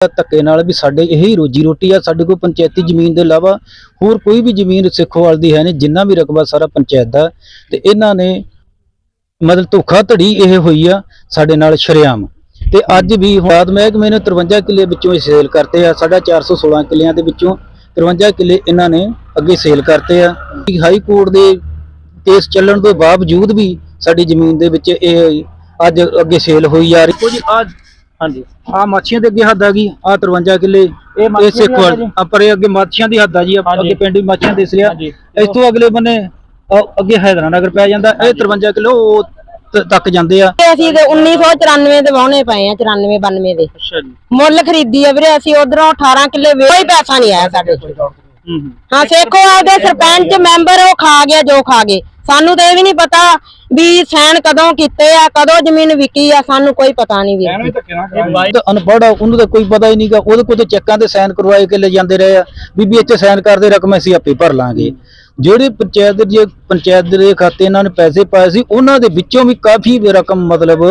ਧੱਕੇ ਨਾਲ ਵੀ ਸਾਡੇ ਇਹੀ ਰੋਜੀ ਰੋਟੀ ਆ, ਸਾਡੇ ਕੋਲ ਪੰਚਾਇਤੀ ਜ਼ਮੀਨ ਦੇ ਇਲਾਵਾ ਹੋਰ ਕੋਈ ਵੀ ਜ਼ਮੀਨ ਸਿੱਖੋਵਾਲ ਦੀ ਹੈ ਨਹੀਂ, ਜਿੰਨਾ ਵੀ ਰਕਬਾ ਸਾਰਾ ਪੰਚਾਇਤ ਦਾ, ਤੇ ਇਹਨਾਂ ਨੇ ਮਤਲਬ ਧੋਖਾ ਧੜੀ ਇਹ ਹੋਈ ਆ ਸਾਡੇ ਨਾਲ ਸ਼ਰੇਆਮ। ਤੇ ਅੱਜ ਵੀ ਬਾਦ ਮਹਿਕਮੇ ਨੇ 53 ਕਿੱਲੇ ਵਿੱਚੋਂ ਇਹ ਸੇਲ ਕਰਤੇ ਆ, ਸਾਡਾ 416 ਕਿੱਲਿਆਂ ਦੇ ਵਿੱਚੋਂ 53 ਕਿੱਲੇ ਇਹਨਾਂ ਨੇ ਅੱਗੇ ਸੇਲ ਕਰਤੇ ਆ। ਹਾਈ ਕੋਰਟ ਦੇ ਕੇਸ ਚੱਲਣ ਦੇ ਬਾਵਜੂਦ ਵੀ ਸਾਡੀ ਜ਼ਮੀਨ ਦੇ ਵਿੱਚ ਇਹ ਅੱਜ ਅੱਗੇ ਸੇਲ ਹੋਈ ਜਾ ਰਹੀ। ਕੁਝ ਆ ਹਾਂਜੀ। ਆ ਮਾਛੀਆਂ ਦੇ ਅੱਗੇ ਹੱਦ ਆ ਗਈ ਆ 53 ਕਿੱਲੇ ਇਹ ਮਾਛੀਆਂ ਇਹ ਦੀ ਹੱਦ ਆ ਸਿੱਖਵਾਲ ਜੀ? ਆ ਪਰੇ ਅੱਗੇ ਮਾਛੀਆਂ ਦੀ ਹੱਦ ਆ ਜੀ ਆ ਹਾਂਜੀ। ਅੱਗੇ ਪਿੰਡ ਵੀ ਮਾਛੀਆਂ ਦਿਸ ਰਿਹਾ। ਹਾਂਜੀ। ਇਸ ਤੋਂ ਅਗਲੇ ਬੰਨੇ ਅ- ਅੱਗੇ ਹੈਦਰਾ ਨਗਰ ਪੈ ਜਾਂਦਾ। ਇਹ 53 ਕਿਲੋ ਉਹ ਤ- ਤੱਕ ਜਾਂਦੇ ਆ। ਤੇ ਅਸੀਂ ਤੇ 1994 ਦੇ ਵਾਹੁਣੇ ਪਏ ਆ 94 92 ਦੇ। ਅੱਛਾ ਜੀ। ਮੁੱਲ ਖਰੀਦੀ ਆ ਵੀਰੇ ਅਸੀਂ ਉਧਰੋਂ 18 ਕਿੱਲੇ ਵੇ- ਕੋਈ ਪੈਸਾ ਨਹੀਂ ਆਇਆ ਸਾਡੇ ਕੋਲ। ਹੂੰ ਸੇਖੋ ਆਪਦੇ ਸਰਪੰਚ ਮੈਂਬਰ ਉਹ ਖਾ ਗਿਆ ਜੋ ਖਾ ਗਏ। ਸਾਨੂੰ ਤਾਂ ਇਹ ਵੀ ਨਹੀਂ ਪਤਾ ਵੀ ਸੈਨ ਕਦੋਂ ਕੀਤੇ ਆ ਕਦੋਂ ਜ਼ਮੀਨ ਵਿਕੀ ਆ ਸਾਨੂੰ ਕੋਈ ਪਤਾ ਨਹੀਂ ਤਾਂ ਅਨਪੜ੍ਹ ਆ ਉਹਨੂੰ ਤਾਂ ਕੋਈ ਪਤਾ ਹੀ ਨਹੀਂਗਾ। ਉਹਦੇ ਕੋਲ ਤੇ ਚੈੱਕਾਂ ਤੇ ਸਾਈਨ ਕਰਵਾਏ ਕੇ ਲੈ ਜਾਂਦੇ ਰਹੇ ਆ। ਬੀਬੀ ਇੱਥੇ ਸਾਈਨ ਕਰਦੇ ਰਕਮ ਅਸੀਂ ਆਪੇ ਭਰ ਲਾਂਗੇ। ਜਿਹੜੇ ਪੰਚਾਇਤ ਦੇ ਜੇ ਪੰਚਾਇਤ ਦੇ ਖਾਤੇ ਇਹਨਾਂ ਨੇ ਪੈਸੇ ਪਾਏ ਸੀ ਉਹਨਾਂ ਦੇ ਵਿੱਚੋਂ ਵੀ ਕਾਫੀ ਰਕਮ ਮਤਲਬ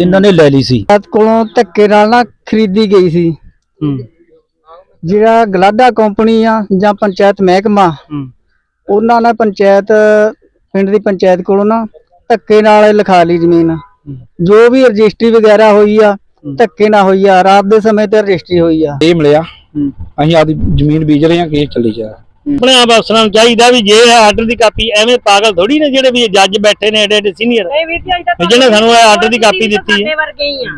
ਇਹਨਾਂ ਨੇ ਲੈ ਲਈ ਸੀ। ਪੰਚਾਇਤ ਕੋਲੋਂ ਧੱਕੇ ਨਾਲ ਨਾ ਖਰੀਦੀ ਗਈ ਸੀ। ਹੂੰ। ਜਿਹੜਾ ਗਲਾਡਾ ਕੰਪਨੀ ਆ ਜਾਂ ਪੰਚਾਇਤ ਮਹਿਕਮਾ ਹੂੰ। ਉਹਨਾਂ ਨੇ ਪੰਚਾਇਤ ਪਿੰਡ ਦੀ ਪੰਚਾਇਤ ਕੋਲੋਂ ਨਾ ਧੱਕੇ ਨਾਲ ਲਿਖਾ ਲਈ ਜ਼ਮੀਨ। ਜੋ ਵੀ ਰਜਿਸਟਰੀ ਵਗੈਰਾ ਹੋਈ ਆ ਧੱਕੇ ਨਾਲ ਹੋਈ ਆ। ਰਾਤ ਦੇ ਸਮੇਂ ਤੇ ਰਜਿਸਟਰੀ ਹੋਈ ਆ। ਇਹ ਮਿਲਿਆ। ਅਸੀਂ ਆਪਦੀ ਜ਼ਮੀਨ ਬੀਜ ਰਹੇ ਹਾਂ ਕੇਸ ਚੱਲੀ ਜਾ ਆਪਣੇ ਆਪ ਅਫਸਰਾਂ ਨੂੰ ਚਾਹੀਦਾ ਵੀ ਜੇ ਇਹ ਆਰਡਰ ਦੀ ਕਾਪੀ ਐਵੇਂ ਪਾਗਲ ਥੋੜੀ ਨੇ ਜਿਹੜੇ ਵੀ ਜੱਜ ਬੈਠੇ ਨੇ ਏਡੇ ਏਡੇ ਸੀਨੀਅਰ ਜਿਹਨੇ ਸਾਨੂੰ ਇਹ ਆਰਡਰ ਦੀ ਕਾਪੀ ਦਿੱਤੀ। ਹੈ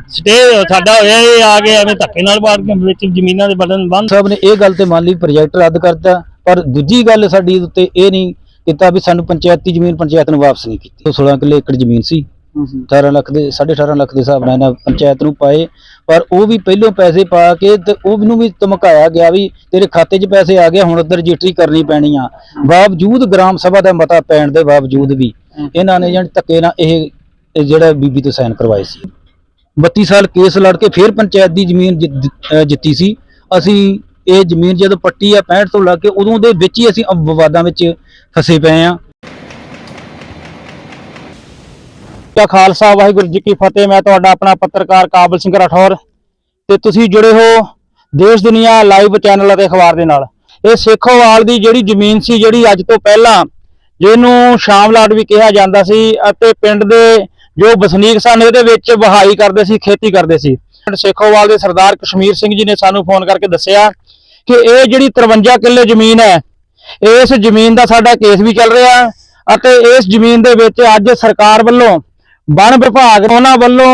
ਸਟੇ ਸਾਡਾ ਹੋਇਆ ਇਹ ਆ ਕੇ ਐਵੇਂ ਧੱਕੇ ਨਾਲ ਬਾੜ ਕੇ ਵਿੱਚ ਜ਼ਮੀਨਾਂ ਦੇ ਬਟਨ ਬੰਦ। ਸਾਹਿਬ ਨੇ ਇਹ ਗੱਲ ਤੇ ਮੰਨ ਲਈ ਪ੍ਰੋਜੈਕਟ ਰੱਦ ਕਰਤਾ ਪਰ ਦੂਜੀ ਗੱਲ ਸਾਡੀ ਉੱਤੇ ਇਹ ਨਹੀਂ ਕੀਤਾ ਵੀ ਸਾਨੂੰ ਪੰਚਾਇਤੀ ਜ਼ਮੀਨ ਪੰਚਾਇਤ ਨੂੰ ਵਾਪਸ ਨਹੀਂ ਕੀਤੀ। ਉਹ 16 ਕਿੱਲੇ ਏਕੜ ਜ਼ਮੀਨ ਸੀ। 18 ਲੱਖ ਦੇ 18.5 ਲੱਖ ਦੇ ਹਿਸਾਬ ਨਾਲ ਇਹਨਾਂ ਪੰਚਾਇਤ ਨੂੰ ਪਾਏ। ਪਰ ਉਹ ਵੀ ਪਹਿਲੋਂ ਪੈਸੇ ਪਾ ਕੇ ਤੇ ਉਹਨੂੰ ਵੀ ਧਮਕਾਇਆ ਗਿਆ ਵੀ ਤੇਰੇ ਖਾਤੇ 'ਚ ਪੈਸੇ ਆ ਗਏ, ਹੁਣ ਉੱਧਰ ਰਜਿਸਟਰੀ ਕਰਨੀ ਪੈਣੀ ਆ। ਬਾਵਜੂਦ ਗ੍ਰਾਮ ਸਭਾ ਦਾ ਮਤਾ ਪੈਣ ਦੇ ਬਾਵਜੂਦ ਵੀ ਇਹਨਾਂ ਨੇ ਜਾਨ ਧੱਕੇ ਨਾਲ ਇਹ ਜਿਹੜਾ ਬੀਬੀ ਤੋਂ ਸਾਈਨ ਕਰਵਾਏ ਸੀ। 32 ਸਾਲ ਕੇਸ ਲੜ ਕੇ ਫਿਰ ਪੰਚਾਇਤ ਦੀ ਜ਼ਮੀਨ ਜਿੱਤੀ ਸੀ। ਅਸੀਂ ਇਹ ਜ਼ਮੀਨ ਜਦੋਂ ਪੱਟੀ ਆ 65 ਤੋਂ ਲੱਗ ਕੇ ਉਦੋਂ ਦੇ ਵਿੱਚ ਹੀ ਅਸੀਂ ਵਿਵਾਦਾਂ ਵਿੱਚ ਫਸੇ ਪਏ ਆ। ਕਾ ਖਾਲਸਾ, ਵਾਹਿਗੁਰੂ ਜੀ ਕੀ ਫਤਿਹ। ਮੈਂ ਤੁਹਾਡਾ ਆਪਣਾ ਪੱਤਰਕਾਰ ਕਾਬਲ ਸਿੰਘ ਰਾਠੌਰ ਤੇ ਤੁਸੀਂ ਜੁੜੇ ਹੋ ਦੇਸ਼, ਦੁਨੀਆ ਲਾਈਵ ਚੈਨਲ ਅਤੇ ਅਖਬਾਰ ਦੇ ਨਾਲ। ਇਹ ਸੇਖੋਵਾਲ ਦੀ ਜਿਹੜੀ ਜ਼ਮੀਨ ਸੀ, ਜਿਹੜੀ ਅੱਜ ਤੋਂ ਪਹਿਲਾਂ ਜਿਹਨੂੰ ਸ਼ਾਮਲਾਟ ਵੀ ਕਿਹਾ ਜਾਂਦਾ ਸੀ ਅਤੇ ਪਿੰਡ ਦੇ ਜੋ ਵਸਨੀਕ ਸਨ, ਇਹਦੇ ਵਿੱਚ ਵਹਾਈ ਕਰਦੇ ਸੀ, ਖੇਤੀ ਕਰਦੇ ਸੀ। ਪਿੰਡ ਸੇਖੋਵਾਲ ਦੇ ਸਰਦਾਰ ਕਸ਼ਮੀਰ ਸਿੰਘ ਜੀ ਨੇ ਸਾਨੂੰ ਫੋਨ ਕਰਕੇ ਦੱਸਿਆ ਕਿ ਇਹ ਜਿਹੜੀ 53 ਕਿੱਲੇ ਜ਼ਮੀਨ ਹੈ, ਇਸ ਜ਼ਮੀਨ ਦਾ ਸਾਡਾ ਕੇਸ ਵੀ ਚੱਲ ਰਿਹਾ ਅਤੇ ਇਸ ਜ਼ਮੀਨ ਦੇ ਵਿੱਚ ਅੱਜ ਸਰਕਾਰ ਵੱਲੋਂ ਵਣ ਵਿਭਾਗ ਉਹਨਾਂ ਵੱਲੋਂ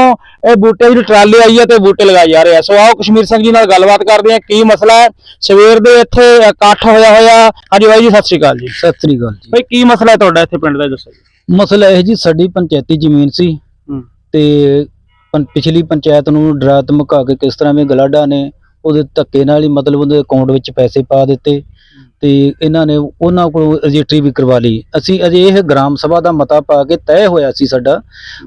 ਇਹ ਬੂਟੇ ਦੀ ਟਰਾਲੀ ਆਈ ਹੈ ਤੇ ਬੂਟੇ ਲਗਾਏ ਜਾ ਰਹੇ ਆ। ਸੋ ਆਓ ਕਸ਼ਮੀਰ ਸਿੰਘ ਜੀ ਨਾਲ ਗੱਲਬਾਤ ਕਰਦੇ ਹਾਂ ਕੀ ਮਸਲਾ ਹੈ? ਸਵੇਰ ਦੇ ਇੱਥੇ ਇਕੱਠ ਹੋਇਆ ਹੋਇਆ। ਹਾਂਜੀ ਬਾਈ ਜੀ ਸਤਿ ਸ਼੍ਰੀ ਅਕਾਲ ਜੀ। ਸਤਿ ਸ੍ਰੀ ਅਕਾਲ ਜੀ। ਬਾਈ ਕੀ ਮਸਲਾ ਹੈ ਤੁਹਾਡਾ ਇੱਥੇ ਪਿੰਡ ਦਾ ਦੱਸੋ ਜੀ। ਮਸਲਾ ਇਹ ਜੀ ਸਾਡੀ ਪੰਚਾਇਤੀ ਜ਼ਮੀਨ ਸੀ। ਤੇ ਪਿਛਲੀ ਪੰਚਾਇਤ ਨੂੰ ਡਰਾ ਧਮਕਾ ਕੇ ਕਿਸ ਤਰ੍ਹਾਂ ਵੀ ਗਲਾਡਾ ਨੇ ਉਹਦੇ ਧੱਕੇ ਨਾਲ ਹੀ ਮਤਲਬ ਉਹਦੇ ਅਕਾਊਂਟ ਵਿੱਚ ਪੈਸੇ ਪਾ ਦਿੱਤੇ। ਤੇ ਇਹਨਾਂ ਨੇ ਉਹਨਾਂ ਕੋਲ ਰਜਿਸਟਰੀ ਵੀ ਕਰਵਾ ਲਈ। ਅਸੀਂ ਅਜੇ ਇਹ ਗ੍ਰਾਮ ਸਭਾ ਦਾ ਮਤਾ ਪਾ ਕੇ ਤੈਅ ਹੋਇਆ ਸੀ ਸਾਡਾ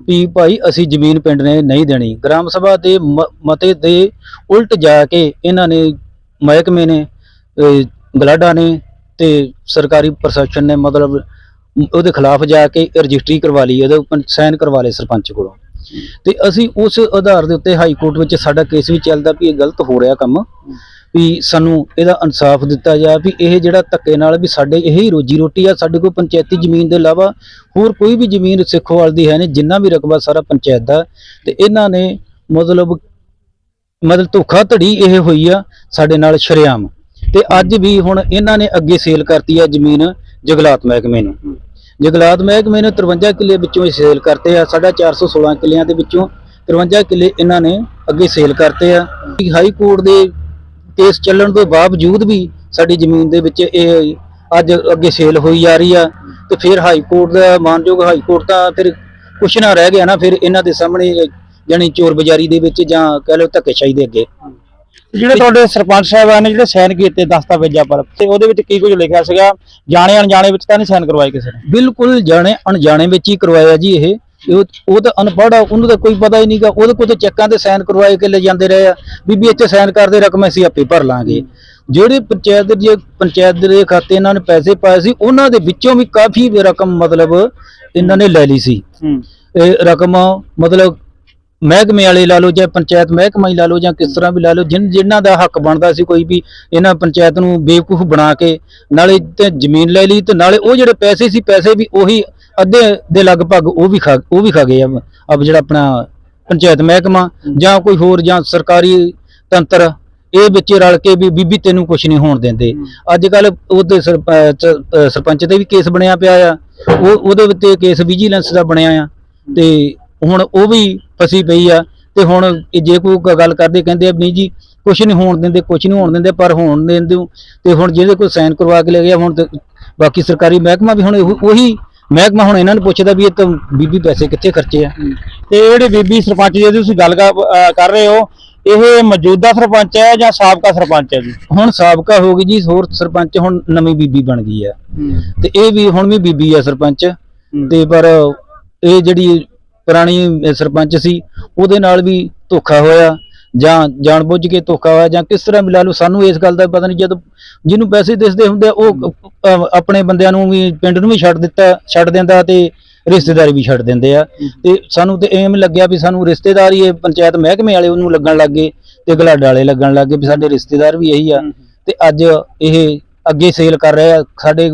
ਵੀ ਭਾਈ ਅਸੀਂ ਜ਼ਮੀਨ ਪਿੰਡ ਨੇ ਨਹੀਂ ਦੇਣੀ। ਗ੍ਰਾਮ ਸਭਾ ਦੇ ਮ- ਮਤੇ ਦੇ ਉਲਟ ਜਾ ਕੇ ਇਹਨਾਂ ਨੇ ਮਹਿਕਮੇ ਨੇ ਅਹ, ਗਲਾਡਾ ਨੇ ਤੇ ਸਰਕਾਰੀ ਪ੍ਰਸ਼ਾਸਨ ਨੇ ਮਤਲਬ ਉਹਦੇ ਖਿਲਾਫ ਜਾ ਕੇ ਰਜਿਸਟਰੀ ਕਰਵਾ ਲਈ ਉਹਦੇ ਉੱਪਰ ਸਾਈਨ ਕਰਵਾ ਲਏ ਸਰਪੰਚ ਕੋਲੋਂ। ਤੇ ਅਸੀਂ ਉਸ ਆਧਾਰ ਦੇ ਉੱਤੇ ਹਾਈ ਕੋਰਟ ਵਿੱਚ ਸਾਡਾ ਕੇਸ ਵੀ ਚੱਲਦਾ ਵੀ ਇਹ ਗਲਤ ਹੋ ਰਿਹਾ ਕੰਮ। ਵੀ ਸਾਨੂੰ ਇਹਦਾ ਇਨਸਾਫ ਦਿੱਤਾ ਜਾ ਵੀ ਇਹ ਜਿਹੜਾ ਧੱਕੇ ਨਾਲ ਵੀ ਸਾਡੇ ਇਹੀ ਰੋਜੀ ਰੋਟੀ ਆ, ਸਾਡੇ ਕੋਲ ਪੰਚਾਇਤੀ ਜ਼ਮੀਨ ਦੇ ਇਲਾਵਾ ਹੋਰ ਕੋਈ ਵੀ ਜ਼ਮੀਨ ਸਿੱਖੋਵਾਲ ਦੀ ਹੈ ਨਹੀਂ, ਜਿੰਨਾ ਵੀ ਰਕਬਾ ਸਾਰਾ ਪੰਚਾਇਤ ਦਾ। ਤੇ ਇਹਨਾਂ ਨੇ ਮਤਲਬ ਮਤਲਬ ਧੋਖਾ ਧੜੀ ਇਹ ਹੋਈ ਆ ਸਾਡੇ ਨਾਲ ਸ਼ਰੇਆਮ। ਤੇ ਅੱਜ ਵੀ ਹੁਣ ਇਹਨਾਂ ਨੇ ਅੱਗੇ ਸੇਲ ਕਰਤੀ ਆ ਜ਼ਮੀਨ ਜਗਲਾਤ ਮਹਿਕਮੇ ਨੂੰ। ਜਗਲਾਤ ਮਹਿਕਮੇ ਨੇ 53 ਕਿੱਲੇ ਵਿੱਚੋਂ ਇਹ ਸੇਲ ਕਰਤੇ ਆ, ਸਾਡਾ 416 ਕਿੱਲਿਆਂ ਦੇ ਵਿੱਚੋਂ 53 ਕਿੱਲੇ ਇਹਨਾਂ ਨੇ ਅੱਗੇ ਸੇਲ ਕਰਤੇ ਆ। ਹਾਈ ਕੋਰਟ ਦੇ ਕੇਸ ਚੱਲਣ ਦੇ ਬਾਵਜੂਦ ਵੀ ਸਾਡੀ ਜ਼ਮੀਨ ਦੇ ਵਿੱਚ ਇਹ ਅੱਜ ਅੱਗੇ ਸੇਲ ਹੋਈ ਜਾ ਰਹੀ ਆ ਤੇ ਫਿਰ ਹਾਈ ਕੋਰਟ ਦਾ ਮਾਨਯੋਗ ਹਾਈ ਕੋਰਟ ਦਾ ਫਿਰ ਕੁਛ ਨਾ ਰਹਿ ਗਿਆ ਨਾ ਫਿਰ ਇਹਨਾਂ ਦੇ ਸਾਹਮਣੇ ਜਾਣੀ ਚੋਰ ਬਜ਼ਾਰੀ ਦੇ ਵਿੱਚ ਜਾਂ ਕਹਿ ਲਓ ਧੱਕੇਸ਼ਾਹੀ ਦੇ ਅੱਗੇ। ਜਿਹੜੇ ਤੁਹਾਡੇ ਸਰਪੰਚ ਸਾਹਿਬਾਨ ਨੇ ਜਿਹੜੇ ਸਾਈਨ ਕੀਤੇ ਦਸਤਾਵੇਜ਼ਾਂ ਪਰ ਤੇ ਉਹਦੇ ਵਿੱਚ ਕੀ ਕੁਝ ਲਿਖਿਆ ਸੀਗਾ? ਜਾਣੇ ਅਣਜਾਣੇ ਵਿੱਚ ਤਾਂ ਨਹੀਂ ਸਾਈਨ ਕਰਵਾਏ ਕਿਸੇ ਨੇ? ਬਿਲਕੁਲ ਜਾਣੇ ਅਣਜਾਣੇ ਵਿੱਚ ਹੀ ਕਰਵਾਇਆ ਜੀ ਇਹ। ਉਹ ਤਾਂ ਅਨਪੜ੍ਹ ਆ ਉਹਨੂੰ ਤਾਂ ਕੋਈ ਪਤਾ ਹੀ ਨਹੀਂਗਾ ਉਹਦੇ ਕੋਲ ਤੇ ਚੈੱਕਾਂ ਤੇ ਸਾਈਨ ਕਰਵਾਏ ਕੇ ਲੈ ਜਾਂਦੇ ਰਹੇ ਆ। ਬੀਬੀ ਇੱਥੇ ਸਾਈਨ ਕਰਦੇ ਰਕਮ ਅਸੀਂ ਆਪੇ ਭਰ ਲਾਂਗੇ। ਜਿਹੜੇ ਪੰਚਾਇਤ ਦੇ ਜੇ ਪੰਚਾਇਤ ਦੇ ਖਾਤੇ ਇਹਨਾਂ ਨੇ ਪੈਸੇ ਪਾਏ ਸੀ ਉਹਨਾਂ ਦੇ ਵਿੱਚੋਂ ਵੀ ਕਾਫੀ ਰਕਮ ਮਤਲਬ ਇਹਨਾਂ ਨੇ ਲੈ ਲਈ ਸੀ। ਇਹ ਰਕਮ ਮਤਲਬ ਮਹਿਕਮੇ ਵਾਲੇ ਲਾ ਲਓ ਜਾਂ ਪੰਚਾਇਤ ਮਹਿਕਮਾ ਹੀ ਲਾ ਲਓ ਜਾਂ ਕਿਸ ਤਰ੍ਹਾਂ ਵੀ ਲਾ ਲਓ ਜਿਨ ਜਿਨ੍ਹਾਂ ਦਾ ਹੱਕ ਬਣਦਾ ਸੀ ਕੋਈ ਵੀ ਇਹਨਾਂ ਪੰਚਾਇਤ ਨੂੰ ਬੇਵਕੂਫ ਬਣਾ ਕੇ ਨਾਲੇ ਤੇ ਜ਼ਮੀਨ ਲੈ ਲਈ ਤੇ ਨਾਲੇ ਉਹ ਜਿਹੜੇ ਪੈਸੇ ਸੀ ਪੈਸੇ ਵੀ ਉਹੀ ਅੱਧੇ ਦੇ ਲਗਭਗ ਉਹ ਵੀ ਖਾ ਉਹ ਵੀ ਖਾ ਗਏ ਆ। ਅਬ ਜਿਹੜਾ ਆਪਣਾ ਪੰਚਾਇਤ ਮਹਿਕਮਾ ਜਾਂ ਕੋਈ ਹੋਰ ਜਾਂ ਸਰਕਾਰੀ ਤੰਤਰ ਇਹ ਵਿੱਚ ਰਲ ਕੇ ਵੀ ਬੀਬੀ ਤੈਨੂੰ ਕੁਝ ਨਹੀਂ ਹੋਣ ਦਿੰਦੇ। ਅੱਜ ਕੱਲ ਉਹਦੇ ਸਰਪੰਚ ਤੇ ਵੀ ਕੇਸ ਬਣਿਆ ਪਿਆ ਆ। ਉਹ ਉਹਦੇ ਉੱਤੇ ਕੇਸ ਵਿਜੀਲੈਂਸ ਦਾ ਬਣਿਆ ਆ। ਤੇ ਹੁਣ ਉਹ ਵੀ ਫਸੀ ਪਈ ਆ। ਤੇ ਹੁਣ ਜੇ ਕੋਈ ਗੱਲ ਕਰਦੇ ਕਹਿੰਦੇ ਆ ਨਹੀਂ ਜੀ ਕੁਝ ਨਹੀਂ ਹੋਣ ਦਿੰਦੇ ਕੁਝ ਨਹੀਂ ਹੋਣ ਦਿੰਦੇ ਪਰ ਹੋਣ ਦਿੰਦੇ। ਤੇ ਹੁਣ ਜਿਹਦੇ ਕੋਈ ਸਾਈਨ ਕਰਵਾ ਕੇ ਲੈ ਗਿਆ ਹੁਣ ਬਾਕੀ ਸਰਕਾਰੀ ਮਹਿਕਮਾ ਵੀ ਹੁਣ ਉਹੀ ਮਹਿਕਮਾ ਹੁਣ ਇਹਨਾਂ ਨੂੰ ਪੁੱਛਦਾ ਵੀ ਇਹ ਤਾਂ ਬੀਬੀ ਪੈਸੇ ਕਿੱਥੇ ਖਰਚੇ ਆ? ਤੇ ਜਿਹੜੇ ਬੀਬੀ ਸਰਪੰਚ ਜਿਹਦੀ ਤੁਸੀਂ ਗੱਲ ਕਰ ਰਹੇ ਹੋ ਇਹ ਮੌਜੂਦਾ ਸਰਪੰਚ ਹੈ ਜਾਂ ਸਾਬਕਾ ਸਰਪੰਚ ਹੈ ਜੀ? ਹੁਣ ਸਾਬਕਾ ਹੋ ਗਈ ਜੀ ਹੋਰ ਸਰਪੰਚ ਹੁਣ ਨਵੀਂ ਬੀਬੀ ਬਣ ਗਈ ਆ ਤੇ ਇਹ ਵੀ ਹੁਣ ਵੀ ਬੀਬੀ ਆ ਸਰਪੰਚ। ਤੇ ਪਰ ਇਹ ਜਿਹੜੀ ਪੁਰਾਣੀ ਸਰਪੰਚ ਸੀ ਉਹਦੇ ਨਾਲ ਵੀ ਧੋਖਾ ਹੋਇਆ। ਜਾਂ ਜਾਣਬੁੱਝ ਕੇ ਧੋਖਾ ਹੋਇਆ ਜਾਂ ਕਿਸ ਤਰ੍ਹਾਂ ਵੀ ਲਾ ਲਓ ਸਾਨੂੰ ਇਸ ਗੱਲ ਦਾ ਪਤਾ ਨਹੀਂ ਜਦੋਂ ਜਿਹਨੂੰ ਪੈਸੇ ਦਿਸਦੇ ਹੁੰਦੇ ਆ, ਉਹ ਅਹ, ਆਪਣੇ ਬੰਦਿਆਂ ਨੂੰ ਵੀ ਪਿੰਡ ਨੂੰ ਵੀ ਛੱਡ ਦਿੱਤਾ ਛੱਡ ਦਿੰਦਾ ਤੇ ਰਿਸ਼ਤੇਦਾਰੀ ਵੀ ਛੱਡ ਦਿੰਦੇ ਆ। ਤੇ ਸਾਨੂੰ ਤੇ ਐਵੇਂ ਲੱਗਿਆ ਵੀ ਸਾਨੂੰ ਰਿਸ਼ਤੇਦਾਰ ਹੀ ਇਹ ਪੰਚਾਇਤ ਮਹਿਕਮੇ ਵਾਲੇ ਉਹਨੂੰ ਲੱਗਣ ਲੱਗੇ ਤੇ ਗਲਾਡੇ ਵਾਲੇ ਲੱਗਣ ਲੱਗੇ ਵੀ ਸਾਡੇ ਰਿਸ਼ਤੇਦਾਰ ਵੀ ਇਹੀ ਆ। ਤੇ ਅੱਜ ਇਹ ਅੱਗੇ ਸੇਲ ਕਰ ਰਹੇ ਆ ਸਾਡੇ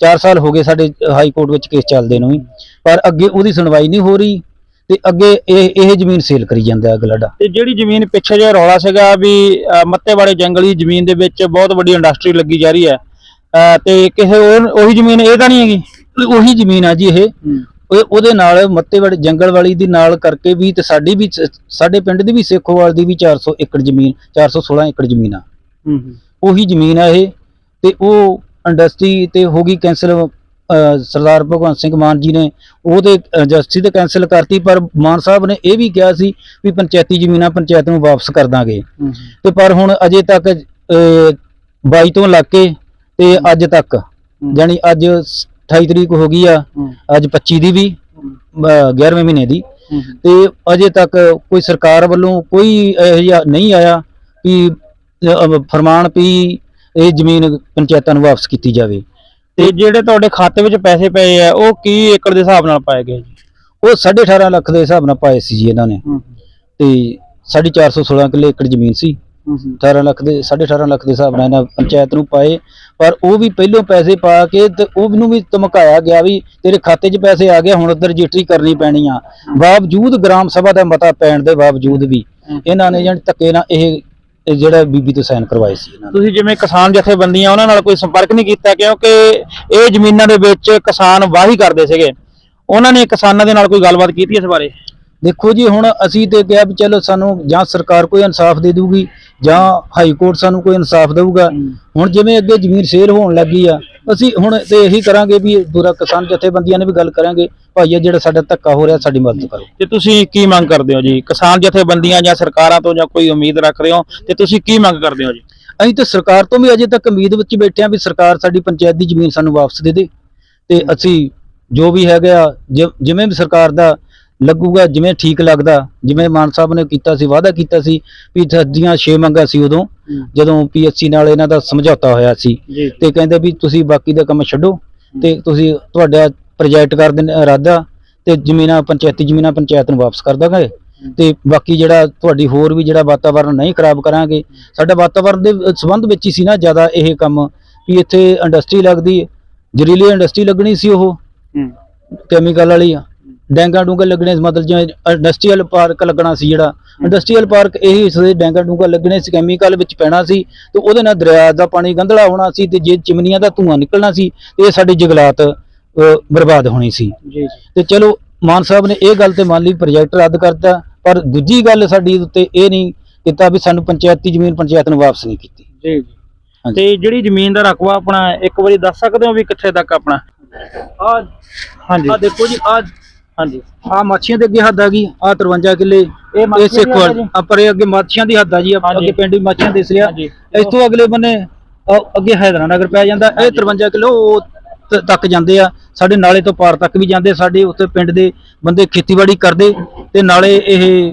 4 ਸਾਲ ਹੋ ਗਏ ਸਾਡੇ ਹਾਈ ਕੋਰਟ ਵਿੱਚ ਕੇਸ ਚੱਲਦੇ ਨੂੰ ਵੀ। ਪਰ ਅੱਗੇ ਉਹਦੀ ਸੁਣਵਾਈ ਨਹੀਂ ਹੋ ਰਹੀ। ਤੇ ਅੱਗੇ ਇਹ ਇਹ ਜ਼ਮੀਨ ਸੇਲ ਕਰੀ ਜਾਂਦਾ ਗਲਾਡਾ ਤੇ ਜਿਹੜੀ ਜ਼ਮੀਨ ਪਿੱਛੇ ਜਿਹਾ ਰੌਲਾ ਸੀਗਾ ਵੀ ਮੱਤੇਵਾੜੇ ਜੰਗਲੀ ਜ਼ਮੀਨ ਦੇ ਵਿੱਚ ਬਹੁਤ ਵੱਡੀ ਇੰਡਸਟਰੀ ਲੱਗੀ ਜਾ ਰਹੀ ਹੈ ਤੇ ਕਿਸੇ ਉਹੀ ਜ਼ਮੀਨ ਇਹ ਤਾਂ ਨਹੀਂ ਹੈਗੀ? ਉਹੀ ਜ਼ਮੀਨ ਆ ਜੀ ਇਹ। ਉਹ- ਉਹਦੇ ਨਾਲ ਮੱਤੇਵਾੜੇ ਜੰਗਲ ਵਾਲੀ ਦੀ ਨਾਲ ਕਰਕੇ ਵੀ ਤੇ ਸਾਡੀ ਵੀ ਸਾਡੇ ਪਿੰਡ ਦੀ ਵੀ ਸੇਖੋਵਾਲ ਦੀ ਵੀ 400 ਏਕੜ ਜ਼ਮੀਨ 416 ਏਕੜ ਜ਼ਮੀਨ ਆ। ਉਹੀ ਜ਼ਮੀਨ ਆ ਇਹ ਤੇ ਉਹ ਇੰਡਸਟਰੀ ਤੇ ਹੋ ਗਈ ਕੈਂਸਲ ਅਹ, ਸਰਦਾਰ ਭਗਵੰਤ ਸਿੰਘ ਮਾਨ ਜੀ ਨੇ ਉਹਦੇ ਇੰਡਸਟਰੀ ਤੇ ਕੈਂਸਲ ਕਰਤੀ ਪਰ ਮਾਨ ਸਾਹਿਬ ਨੇ ਇਹ ਵੀ ਕਿਹਾ ਸੀ ਵੀ ਪੰਚਾਇਤੀ ਜ਼ਮੀਨਾਂ ਪੰਚਾਇਤ ਨੂੰ ਵਾਪਸ ਕਰ ਦਾਂਗੇ। ਤੇ ਪਰ ਹੁਣ ਅਜੇ ਤੱਕ ਅਹ, 22 ਤੋਂ ਲੱਗ ਕੇ ਤੇ ਅੱਜ ਤੱਕ ਜਾਨੀ ਅੱਜ 28 ਤਰੀਕ ਹੋ ਗਈ ਆ ਅੱਜ 25 ਦੀ ਵੀ ਅਹ, 11ਵੇਂ ਮਹੀਨੇ ਦੀ। ਤੇ ਅਜੇ ਤੱਕ ਕੋਈ ਸਰਕਾਰ ਵੱਲੋਂ ਕੋਈ ਇਹੋ ਨਹੀਂ ਆਇਆ ਕਿ ਅਹ, ਫਰਮਾਨ ਵੀ ਇਹ ਜ਼ਮੀਨ ਪੰਚਾਇਤਾਂ ਨੂੰ ਵਾਪਸ ਕੀਤੀ ਜਾਵੇ। ਤੇ ਜਿਹੜੇ ਤੁਹਾਡੇ ਖਾਤੇ ਵਿੱਚ ਪੈਸੇ ਪਏ ਆ ਉਹ ਕੀ ਏਕੜ ਦੇ ਹਿਸਾਬ ਨਾਲ ਪਾਏ ਗਏ ਜੀ? ਉਹ 18.5 ਲੱਖ ਦੇ ਹਿਸਾਬ ਨਾਲ ਪਾਏ ਸੀ ਜੀ ਇਹਨਾਂ ਨੇ। ਤੇ ਸਾਡੀ 416 ਕਿੱਲੇ ਏਕੜ ਜ਼ਮੀਨ ਸੀ। 18 ਲੱਖ ਦੇ 18.5 ਲੱਖ ਦੇ ਹਿਸਾਬ ਨਾਲ ਇਹਨਾਂ ਪੰਚਾਇਤ ਨੂੰ ਪਾਏ। ਪਰ ਉਹ ਵੀ ਪਹਿਲੋਂ ਪੈਸੇ ਪਾ ਕੇ ਤੇ ਉਹਨੂੰ ਵੀ ਧਮਕਾਇਆ ਗਿਆ ਵੀ ਤੇਰੇ ਖਾਤੇ 'ਚ ਪੈਸੇ ਆ ਗਏ ਹੁਣ ਉਧਰ ਰਜਿਸਟਰੀ ਕਰਨੀ ਪੈਣੀ ਆ। ਬਾਵਜੂਦ ਗ੍ਰਾਮ ਸਭਾ ਦਾ ਮਤਾ ਪੈਣ ਦੇ ਬਾਵਜੂਦ ਵੀ ਇਹਨਾਂ ਨੇ ਜਾਣੀ ਧੱਕੇ ਨਾਲ ਇਹ ਇਹ ਜਿਹੜਾ ਬੀਬੀ ਤੋਂ ਸਾਈਨ ਕਰਵਾਏ ਸੀ ਇਹਨਾਂ ਨੇ। ਤੁਸੀਂ ਜਿਵੇਂ ਕਿਸਾਨ ਜਥੇਬੰਦੀਆਂ ਉਹਨਾਂ ਨਾਲ ਕੋਈ ਸੰਪਰਕ ਨਹੀਂ ਕੀਤਾ ਕਿਉਂਕਿ ਇਹ ਜ਼ਮੀਨਾਂ ਦੇ ਵਿੱਚ ਕਿਸਾਨ ਵਾਹੀ ਕਰਦੇ ਸੀਗੇ। ਉਹਨਾਂ ਨੇ ਕਿਸਾਨਾਂ ਦੇ ਨਾਲ ਕੋਈ ਗੱਲਬਾਤ ਕੀਤੀ ਇਸ ਬਾਰੇ? ਦੇਖੋ ਜੀ ਹੁਣ ਅਸੀਂ ਤੇ ਕਿਹਾ ਵੀ ਚਲੋ ਸਾਨੂੰ ਜਾਂ ਸਰਕਾਰ ਕੋਈ ਇਨਸਾਫ ਦੇ ਦੂਗੀ ਜਾਂ ਹਾਈ ਕੋਰਟ ਸਾਨੂੰ ਕੋਈ ਇਨਸਾਫ ਦੇਊਗਾ। ਹੁਣ ਜਿਵੇਂ ਅੱਗੇ ਜ਼ਮੀਨ ਸੇਲ ਹੋਣ ਲੱਗੀ ਆ ਅਸੀਂ ਹੁਣ ਤੇ ਇਹੀ ਕਰਾਂਗੇ ਵੀ ਪੂਰਾ ਕਿਸਾਨ ਜਥੇਬੰਦੀਆਂ ਨੇ ਵੀ ਗੱਲ ਕਰਾਂਗੇ ਭਾਈ ਇਹ ਜਿਹੜਾ ਸਾਡਾ ਧੱਕਾ ਹੋ ਰਿਹਾ ਸਾਡੀ ਮਦਦ ਕਰੋ। ਤੇ ਤੁਸੀਂ ਕੀ ਮੰਗ ਕਰਦੇ ਹੋ ਜੀ? ਕਿਸਾਨ ਜਥੇਬੰਦੀਆਂ ਜਾਂ ਸਰਕਾਰਾਂ ਤੋਂ ਜਾਂ ਕੋਈ ਉਮੀਦ ਰੱਖ ਰਹੇ ਹੋ? ਤੇ ਤੁਸੀਂ ਕੀ ਮੰਗ ਕਰਦੇ ਹੋ ਜੀ? ਅਸੀਂ ਤਾਂ ਸਰਕਾਰ ਤੋਂ ਵੀ ਅਜੇ ਤੱਕ ਉਮੀਦ ਵਿੱਚ ਬੈਠੇ ਆ ਵੀ ਸਰਕਾਰ ਸਾਡੀ ਪੰਚਾਇਤ ਦੀ ਜ਼ਮੀਨ ਸਾਨੂੰ ਵਾਪਸ ਦੇ ਦੇ। ਤੇ ਅਸੀਂ ਜੋ ਵੀ ਹੈਗਾ ਜਿਵੇਂ ਵੀ ਸਰਕਾਰ ਦਾ ਲੱਗੂਗਾ ਜਿਵੇਂ ਠੀਕ ਲੱਗਦਾ ਜਿਵੇਂ ਮਾਨ ਸਾਹਿਬ ਨੇ ਕੀਤਾ ਸੀ ਵਾਅਦਾ ਕੀਤਾ ਸੀ ਵੀ ਸਾਡੀਆਂ ਛੇ ਮੰਗਾਂ ਸੀ ਉਦੋਂ ਜਦੋਂ ਪੀਐਸਸੀ ਨਾਲ ਇਹਨਾਂ ਦਾ ਸਮਝੌਤਾ ਹੋਇਆ ਸੀ। ਤੇ ਕਹਿੰਦੇ ਵੀ ਤੁਸੀਂ ਬਾਕੀ ਦਾ ਕੰਮ ਛੱਡੋ ਤੇ ਤੁਸੀਂ ਤੁਹਾਡਾ ਪ੍ਰੋਜੈਕਟ ਕਰ ਦੇਣ ਇਰਾਦਾ ਤੇ ਜ਼ਮੀਨਾਂ ਪੰਚਾਇਤੀ ਜ਼ਮੀਨਾਂ ਪੰਚਾਇਤ ਨੂੰ ਵਾਪਸ ਕਰ ਦਾਂਗੇ। ਤੇ ਬਾਕੀ ਜਿਹੜਾ ਤੁਹਾਡੀ ਹੋਰ ਵੀ ਜਿਹੜਾ ਵਾਤਾਵਰਨ ਨਹੀਂ ਖਰਾਬ ਕਰਾਂਗੇ ਸਾਡਾ ਵਾਤਾਵਰਨ ਦੇ ਸੰਬੰਧ ਵਿੱਚ ਹੀ ਸੀ ਨਾ ਜ਼ਿਆਦਾ ਇਹ ਕੰਮ ਵੀ ਇੱਥੇ ਇੰਡਸਟਰੀ ਲੱਗਦੀ ਹੈ ਜ਼ਰੀਲੀ ਇੰਡਸਟਰੀ ਲੱਗਣੀ ਸੀ ਉਹ। ਕੈਮੀਕਲ ਵਾਲੀ ਆ। ਡੈਂਗਾ ਡੂੰਗਾ ਲੱਗਣੇ ਸੀ, ਮਤਲਬ ਜਿਵੇਂ ਇੰਡਸਟਰੀਅਲ ਪਾਰਕ ਲੱਗਣਾ ਸੀ ਜਿਹੜਾ ਇੰਡਸਟਰੀਅਲ ਪਾਰਕ ਇਹੀ ਸੀ ਡੈਂਗਾ ਡੂੰਗਾ ਲੱਗਣੇ ਸੀ ਕੈਮੀਕਲ ਵਿੱਚ ਪੈਣਾ ਸੀ ਤੇ ਉਹਦੇ ਨਾਲ ਦਰਿਆ ਦਾ ਪਾਣੀ ਗੰਧਲਾ ਹੋਣਾ ਸੀ ਤੇ ਜੇ ਚਿਮਨੀਆਂ ਦਾ ਧੂਆਂ ਨਿਕਲਣਾ ਸੀ ਤੇ ਇਹ ਸਾਡੀ ਜੰਗਲਾਤ ਅਹ, ਬਰਬਾਦ ਹੋਣੀ ਸੀ। ਜੀ ਤੇ ਚਲੋ ਮਾਨ ਸਾਹਿਬ ਨੇ ਇਹ ਗੱਲ ਤੇ ਮੰਨ ਲਈ ਪ੍ਰੋਜੈਕਟ ਰੱਦ ਕਰਤਾ ਪਰ ਦੂਜੀ ਗੱਲ ਸਾਡੀ ਉੱਤੇ ਇਹ ਨਹੀਂ ਕੀਤਾ ਵੀ ਸਾਨੂੰ ਪੰਚਾਇਤੀ ਜ਼ਮੀਨ ਪੰਚਾਇਤ ਨੂੰ ਵਾਪਸ ਨਹੀਂ ਕੀਤੀ। ਜੀ ਜੀ। ਹਾਂਜੀ। ਤੇ ਜਿਹੜੀ ਜ਼ਮੀਨ ਦਾ ਰਕਬਾ ਆਪਣਾ ਇੱਕ ਵਾਰੀ ਦੱਸ ਸਕਦੇ ਹੋ ਵੀ ਕਿੱਥੇ ਤੱਕ ਆਪਣਾ? ਆ ਹਾਂਜੀ। ਆ ਦੇਖੋ ਜੀ ਆ ਹਾਂਜੀ। ਆ ਮਾਛੀਆਂ ਦੇ ਅੱਗੇ ਹੱਦ ਆ ਗਈ ਆ 53 ਕਿੱਲੇ ਇਹ ਇਹ ਸੇਖਵਾਲ ਪਰੇ ਅੱਗੇ ਮਾਛੀਆਂ ਦੀ ਹੱਦ ਆ ਜੀ। ਅੱਗੇ ਪਿੰਡ ਦੀ ਮਾਛੀਆਂ ਦਿਸ ਲਿਆ। ਇਸ ਤੋਂ ਅਗਲੇ ਬੰਨੇ ਅੱਗੇ ਹੈਦਰਾ ਨਗਰ ਪੈ ਜਾਂਦਾ ਇਹ 53 ਕਿਲੋ ਤੱਕ ਜਾਂਦੇ ਆ। ਸਾਡੇ ਨਾਲੇ ਤੋਂ ਪਾਰ ਤੱਕ ਵੀ ਜਾਂਦੇ ਸਾਡੇ ਉੱਥੇ ਪਿੰਡ ਦੇ ਬੰਦੇ ਖੇਤੀਬਾੜੀ ਕਰਦੇ ਤੇ ਨਾਲੇ ਇਹ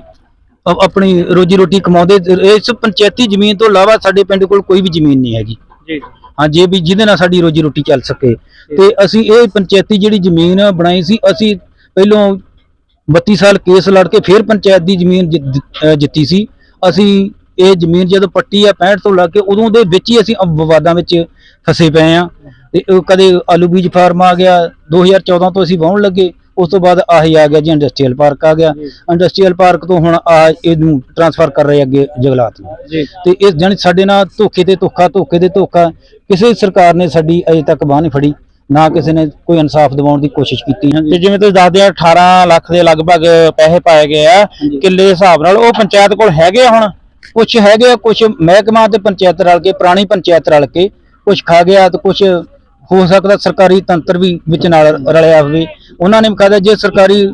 ਆਪਣੀ ਰੋਜੀ ਰੋਟੀ ਕਮਾਉਂਦੇ। ਇਸ ਪੰਚਾਇਤੀ ਜ਼ਮੀਨ ਤੋਂ ਇਲਾਵਾ ਸਾਡੇ ਪਿੰਡ ਕੋਲ ਕੋਈ ਵੀ ਜ਼ਮੀਨ ਨਹੀਂ ਹੈਗੀ। ਜੀ। ਹਾਂ ਜੇ ਵੀ ਜਿਹਦੇ ਨਾਲ ਸਾਡੀ ਰੋਜੀ ਰੋਟੀ ਚੱਲ ਸਕੇ। ਤੇ ਅਸੀਂ ਇਹ ਪੰਚਾਇਤੀ ਜਿਹੜੀ ਜ਼ਮੀਨ ਬਣਾਈ ਸੀ ਅਸੀਂ ਪਹਿਲੋਂ 32 ਸਾਲ ਕੇਸ ਲੜ ਕੇ ਫਿਰ ਪੰਚਾਇਤ ਦੀ ਜ਼ਮੀਨ ਜਿੱਤੀ ਸੀ। ਅਸੀਂ ਇਹ ਜ਼ਮੀਨ ਜਦੋਂ ਪੱਟੀ ਆ 65 ਤੋਂ ਲਾ ਕੇ ਉਦੋਂ ਦੇ ਵਿੱਚ ਹੀ ਅਸੀਂ ਵਿਵਾਦਾਂ ਵਿੱਚ ਫਸੇ ਪਏ ਆ। ਤੇ ਉਹ ਕਦੇ ਆਲੂ ਬੀਜ ਫਾਰਮ ਆ ਗਿਆ। 2014 ਤੋਂ ਅਸੀਂ ਵਾਹੁਣ ਲੱਗੇ। ਉਸ ਤੋਂ ਬਾਅਦ ਆਹੀ ਆ ਗਿਆ ਜੀ ਇੰਡਸਟਰੀਅਲ ਪਾਰਕ ਆ ਗਿਆ। ਇੰਡਸਟਰੀਅਲ ਪਾਰਕ ਤੋਂ ਹੁਣ ਆ ਇਹਨੂੰ ਟ੍ਰਾਂਸਫਰ ਕਰ ਰਹੇ ਅੱਗੇ ਜਗਲਾਤ ਨੂੰ। ਤੇ ਇਸ ਜਾਣੀ ਸਾਡੇ ਨਾਲ ਧੋਖੇ ਤੇ ਧੋਖਾ ਧੋਖੇ ਤੇ ਧੋਖਾ ਕਿਸੇ ਸਰਕਾਰ ਨੇ ਸਾਡੀ ਅਜੇ ਤੱਕ ਬਾਹ ਨਹੀਂ ਫੜੀ। ਨਾ ਕਿਸੇ ਨੇ ਕੋਈ ਇਨਸਾਫ ਦਿਵਾਉਣ ਦੀ ਕੋਸ਼ਿਸ਼ ਕੀਤੀ ਤੇ ਜਿਵੇਂ ਤੁਸੀਂ ਦੱਸਦੇ ਆ 18 ਲੱਖ ਦੇ ਲਗਭਗ ਪੈਸੇ ਪਾਏ ਗਏ ਆ ਕਿੱਲੇ ਦੇ ਹਿਸਾਬ ਨਾਲ ਉਹ ਪੰਚਾਇਤ ਕੋਲ ਹੈਗੇ ਆ ਹੁਣ? ਕੁਝ ਹੈਗੇ ਕੁਝ ਮਹਿਕਮਾ ਤੇ ਪੰਚਾਇਤ ਰਲ ਕੇ ਪੁਰਾਣੀ ਪੰਚਾਇਤ ਰਲ ਕੇ ਕੁਝ ਖਾ ਗਿਆ ਤੇ ਕੁਝ ਹੋ ਸਕਦਾ ਸਰਕਾਰੀ ਤੰਤਰ ਵੀ ਵਿੱਚ ਨਾਲ ਰਲਿਆ ਹੋਵੇ। ਉਹਨਾਂ ਨੇ ਕਹਦਾ ਜੇ ਸਰਕਾਰੀ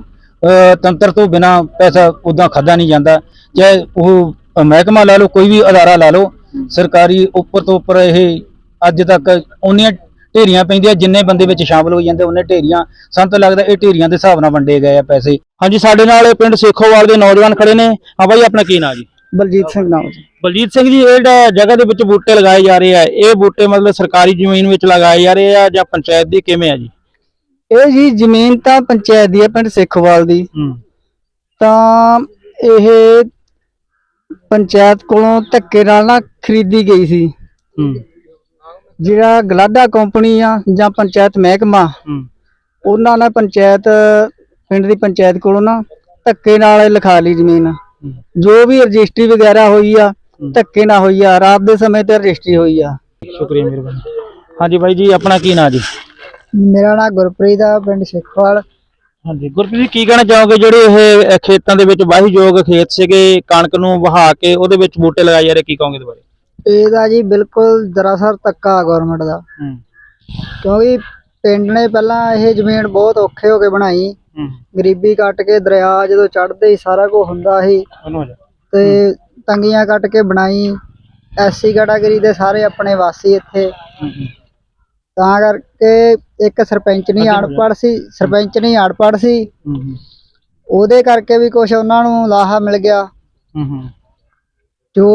ਤੰਤਰ ਤੋਂ ਬਿਨਾ ਪੈਸਾ ਉਦਾਂ ਖਾਦਾ ਨਹੀਂ ਜਾਂਦਾ ਚਾਹੇ ਉਹ ਮਹਿਕਮਾ ਲਾ ਲਓ ਕੋਈ ਵੀ ਅਦਾਰਾ ਲਾ ਲਓ ਸਰਕਾਰੀ ਉੱਪਰ ਤੋਂ ਉੱਪਰ ਇਹ ਅੱਜ ਤੱਕ ਉਹਨੀਆਂ ਢੇਰੀਆਂ ਪੈਂਦੀਆਂ ਜਿੰਨੇ ਬੰਦੇ ਵਿੱਚ ਸ਼ਾਮਲ ਹੋ ਜਾਂਦੇ ਉਹਨੇ ਢੇਰੀਆਂ। ਸਾਨੂੰ ਤਾਂ ਲੱਗਦਾ ਇਹ ਢੇਰੀਆਂ ਦੇ ਹਿਸਾਬ ਨਾਲ ਵੰਡੇ ਗਏ ਆ ਪੈਸੇ। ਹਾਂਜੀ ਸਾਡੇ ਨਾਲ ਪਿੰਡ ਸੇਖੋਵਾਲ ਦੇ ਨੌਜਵਾਨ ਖੜੇ ਨੇ। ਹਾਂ ਬਾਈ ਆਪਣਾ ਕੀ ਨਾਂ ਜੀ? ਬਲਜੀਤ ਸਿੰਘ ਨਾਮ ਜੀ। ਬਲਜੀਤ ਸਿੰਘ ਜੀ ਇਹ ਜਗ੍ਹਾ ਦੇ ਵਿੱਚ ਬੂਟੇ ਲਗਾਏ ਜਾ ਰਹੇ ਆ ਇਹ ਬੂਟੇ ਮਤਲਬ ਸਰਕਾਰੀ ਜ਼ਮੀਨ ਵਿੱਚ ਲਗਾਏ ਜਾ ਰਹੇ ਆ ਜਾਂ ਪੰਚਾਇਤ ਦੀ ਕਿਵੇਂ ਆ ਜੀ? ਇਹ ਜੀ ਜ਼ਮੀਨ ਤਾਂ ਪੰਚਾਇਤ ਦੀ ਹੈ ਪਿੰਡ ਸੇਖੋਵਾਲ ਦੀ। ਤਾਂ ਇਹ ਪੰਚਾਇਤ ਕੋਲੋਂ ਧੱਕੇ ਨਾਲ ਨਾ ਖਰੀਦੀ ਗਈ ਸੀ। ਹੂੰ। ਜਿਹੜਾ ਗਲਾਡਾ ਕੰਪਨੀ ਆ ਜਾਂ ਪੰਚਾਇਤ ਮਹਿਕਮਾ ਉਹਨਾਂ ਨੇ ਪੰਚਾਇਤ ਪਿੰਡ ਦੀ ਪੰਚਾਇਤ ਕੋਲੋਂ ਨਾ ਧੱਕੇ ਨਾਲ ਲਿਖਾ ਲਈ ਜ਼ਮੀਨ। ਜੋ ਵੀ ਰਜਿਸਟਰੀ ਵਗੈਰਾ ਹੋਈ ਆ ਧੱਕੇ ਨਾਲ ਹੋਈ ਆ। ਰਾਤ ਦੇ ਸਮੇਂ ਤੇ ਰਜਿਸਟਰੀ ਹੋਈ ਆ। ਸ਼ੁਕਰੀਆ ਮਿਹਰਬਾਨੀ। ਹਾਂਜੀ ਬਾਈ ਜੀ ਆਪਣਾ ਕੀ ਨਾਂ ਜੀ? ਮੇਰਾ ਨਾਮ ਗੁਰਪ੍ਰੀਤ ਆ ਪਿੰਡ ਸੇਖੋਵਾਲ। ਹਾਂਜੀ ਗੁਰਪ੍ਰੀਤ ਜੀ ਕੀ ਕਹਿਣਾ ਚਾਹੋਗੇ? ਜਿਹੜੇ ਇਹ ਖੇਤਾਂ ਦੇ ਵਿੱਚ ਵਾਹੀਯੋਗ ਖੇਤ ਸੀਗੇ ਕਣਕ ਨੂੰ ਵਹਾ ਕੇ ਉਹਦੇ ਵਿੱਚ ਬੂਟੇ ਲਗਾਏ ਜਾ ਰਹੇ ਕੀ ਕਹੋਗੇ ਇਹਦੇ ਬਾਰੇ? ਇਹਦਾ ਜੀ ਬਿਲਕੁਲ ਦਰਅਸਲ ਧੱਕਾ ਗਵਰਨਮੈਂਟ ਦਾ। ਹੂੰ। ਕਿਉਂਕਿ ਪਿੰਡ ਨੇ ਪਹਿਲਾਂ ਇਹ ਜ਼ਮੀਨ ਬਹੁਤ ਔਖੇ ਹੋ ਕੇ ਬਣਾਈ। ਹੂੰ। ਗਰੀਬੀ ਕੱਟ ਕੇ ਦਰਿਆ ਜਦੋਂ ਚੜ੍ਹਦੇ ਹੀ ਸਾਰਾ ਕੁਝ ਹੁੰਦਾ ਸੀ। ਉਹਨੂੰ ਹੋ ਜਾ। ਤੇ ਤੰਗੀਆਂ ਕੱਟ ਕੇ ਬਣਾਈ। ਐਸੀ ਕੈਟਾਗਰੀ ਦੇ ਸਾਰੇ ਆਪਣੇ ਵਾਸੀ ਇੱਥੇ। ਹੂੰ, ਹੂੰ, ਤਾਂ ਕਰਕੇ ਇੱਕ ਸਰਪੰਚ ਨਹੀਂ ਅਨਪੜ੍ਹ ਸੀ ਸਰਪੰਚ ਨਹੀਂ ਅਨਪੜ੍ਹ ਸੀ। ਹੂੰ, ਹੂੰ, ਉਹਦੇ ਕਰਕੇ ਵੀ ਕੁਝ ਉਹਨਾਂ ਨੂੰ ਲਾਹਾ ਮਿਲ ਗਿਆ। ਹੂੰ, ਹੂੰ, ਜੋ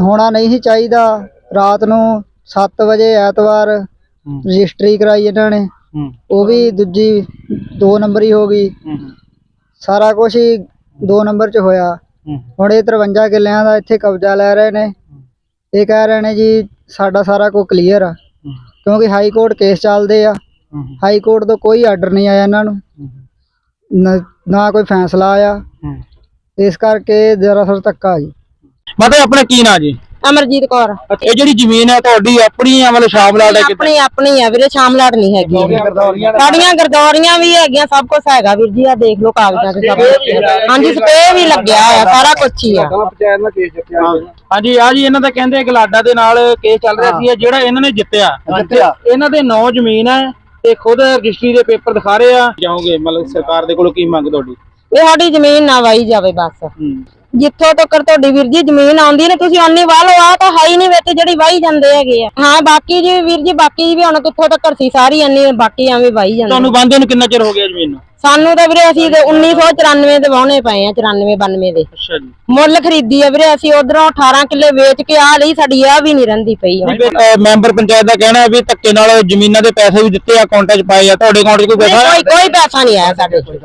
ਹੋਣਾ ਨਹੀਂ ਸੀ ਚਾਹੀਦਾ। ਰਾਤ ਨੂੰ 7 ਵਜੇ ਐਤਵਾਰ ਰਜਿਸਟਰੀ ਕਰਾਈ ਇਹਨਾਂ ਨੇ। ਉਹ ਵੀ ਦੂਜੀ 2 ਨੰਬਰੀ ਹੋ ਗਈ। ਸਾਰਾ ਕੁਝ ਹੀ 2 ਨੰਬਰ 'ਚ ਹੋਇਆ। ਹੁਣ ਇਹ 53 ਕਿੱਲਿਆਂ ਦਾ ਇੱਥੇ ਕਬਜ਼ਾ ਲੈ ਰਹੇ ਨੇ। ਇਹ ਕਹਿ ਰਹੇ ਨੇ ਜੀ ਸਾਡਾ ਸਾਰਾ ਕੁਝ ਕਲੀਅਰ ਆ। ਕਿਉਂਕਿ ਹਾਈ ਕੋਰਟ ਕੇਸ ਚੱਲਦੇ ਆ। ਹਾਈ ਕੋਰਟ ਤੋਂ ਕੋਈ ਆਰਡਰ ਨਹੀਂ ਆਇਆ ਇਹਨਾਂ ਨੂੰ। ਨ- ਕੋਈ ਫੈਸਲਾ ਆਇਆ। ਇਸ ਕਰਕੇ ਦਰਅਸਲ ਧੱਕਾ ਜੀ। ਮਾਤਾ ਜੀ, ਆਪਣਾ ਕੀ ਨਾਂ ਜੀ? ਅਮਰਜੀਤ ਕੌਰ। ਇਹ ਜਿਹੜੀ ਜ਼ਮੀਨ ਹੈ ਤੁਹਾਡੀ ਆਪਣੀ ਆ ਮਤਲਬ ਸ਼ਾਮਲਾਟ ਹੈ ਕਿਤੇ? ਆਪਣੀ ਆਪਣੀ ਆ ਵੀਰੇ ਸ਼ਾਮਲਾਟ ਨਹੀਂ ਹੈਗੀ। ਸਾਡੀਆਂ ਗਰਦੌਰੀਆਂ ਵੀ ਹੈਗੀਆਂ ਸਭ ਕੁਝ ਹੈਗਾ ਵੀਰ ਜੀ ਆ ਦੇਖ ਲਓ ਕਾਗਜ਼ਾਂ 'ਚ ਸਭ ਕੁਛ। ਹਾਂਜੀ ਸਪੇ ਵੀ ਲੱਗਿਆ ਹੋਇਆ ਸਾਰਾ ਕੁਝ ਹੀ ਆ। ਪੰਚਾਇਤ ਨਾਲ ਕੇਸ ਜਿੱਤਿਆ। ਹਾਂਜੀ ਆ ਜੀ ਇਹਨਾਂ ਦਾ ਕਹਿੰਦੇ ਗਲਾਡਾ ਦੇ ਨਾਲ ਕੇਸ ਚੱਲ ਰਿਹਾ ਸੀ ਜਿਹੜਾ ਇਹਨਾਂ ਨੇ ਜਿੱਤਿਆ। ਜਿੱਤਿਆ। ਇਹਨਾਂ ਦੇ ਨੌ ਜ਼ਮੀਨ ਹੈ ਤੇ ਖੁਦ ਰਜਿਸਟਰੀ ਦੇ ਪੇਪਰ ਦਿਖਾ ਰਹੇ ਆ। ਜਾਓਗੇ ਮਤਲਬ ਸਰਕਾਰ ਦੇ ਕੋਲੋਂ ਕੀ ਮੰਗ ਤੁਹਾਡੀ? ਇਹ ਸਾਡੀ ਜ਼ਮੀਨ ਨਾ ਵਾਈ ਜਾਵੇ ਬਸ। ਜਿੱਥੋਂ ਤੱਕ ਤੁਹਾਡੀ ਵੀਰ ਜੀ ਜ਼ਮੀਨ ਆਉਂਦੀ ਨੇ ਤੁਸੀਂ ਓਨੀ ਵਾਹ ਲਓ ਆ ਤਾਂ ਹੈ ਹੀ ਨਹੀਂ ਵਿੱਚ ਜਿਹੜੀ ਵਾਹੀ ਜਾਂਦੇ ਹੈਗੇ ਆ। ਹਾਂ ਬਾਕੀ ਜੀ ਵੀਰ ਜੀ ਬਾਕੀ ਵੀ ਹੁਣ ਕਿੱਥੋਂ ਤੱਕ ਸੀ ਸਾਰੀ ਇੰਨੀ ਬਾਕੀ ਐਵੇਂ ਵਾਹੀ ਜਾਂਦੇ। ਤੁਹਾਨੂੰ ਬੰਦੇ ਨੂੰ ਕਿੰਨਾ ਚਿਰ ਹੋ ਗਿਆ ਜ਼ਮੀਨ ਨੂੰ? ਸਾਨੂੰ ਤਾਂ ਵੀਰੇ ਅਸੀਂ ਤੇ 1994 ਦੇ ਵਾਹੁਣੇ ਪਏ ਆ 94 92 ਦੇ। ਅੱਛਾ ਜੀ। ਮੁੱਲ ਖਰੀਦੀ ਆ ਵੀਰੇ ਅਸੀਂ ਉਧਰੋਂ 18 ਕਿੱਲੇ ਵੇਚ ਕੇ ਆ ਲਈ ਸਾਡੀ ਆ ਵੀ ਨਹੀਂ ਰਹਿੰਦੀ ਪਈ ਮੈਂਬਰ ਪੰਚਾਇਤ ਦਾ ਕਹਿਣਾ ਵੀ ਧੱਕੇ ਨਾਲ ਜ਼ਮੀਨਾਂ ਦੇ ਪੈਸੇ ਵੀ ਦਿੱਤੇ ਆ ਅਕਾਊਂਟਾਂ 'ਚ ਪਾਏ ਆ ਤੁਹਾਡੇ ਅਕਾਊਂਟ 'ਚ ਕੋਈ ਪੈਸਾ? ਕੋਈ ਕੋਈ ਪੈਸਾ ਨਹੀਂ ਆਇਆ ਸਾਡੇ ਕੋਲ।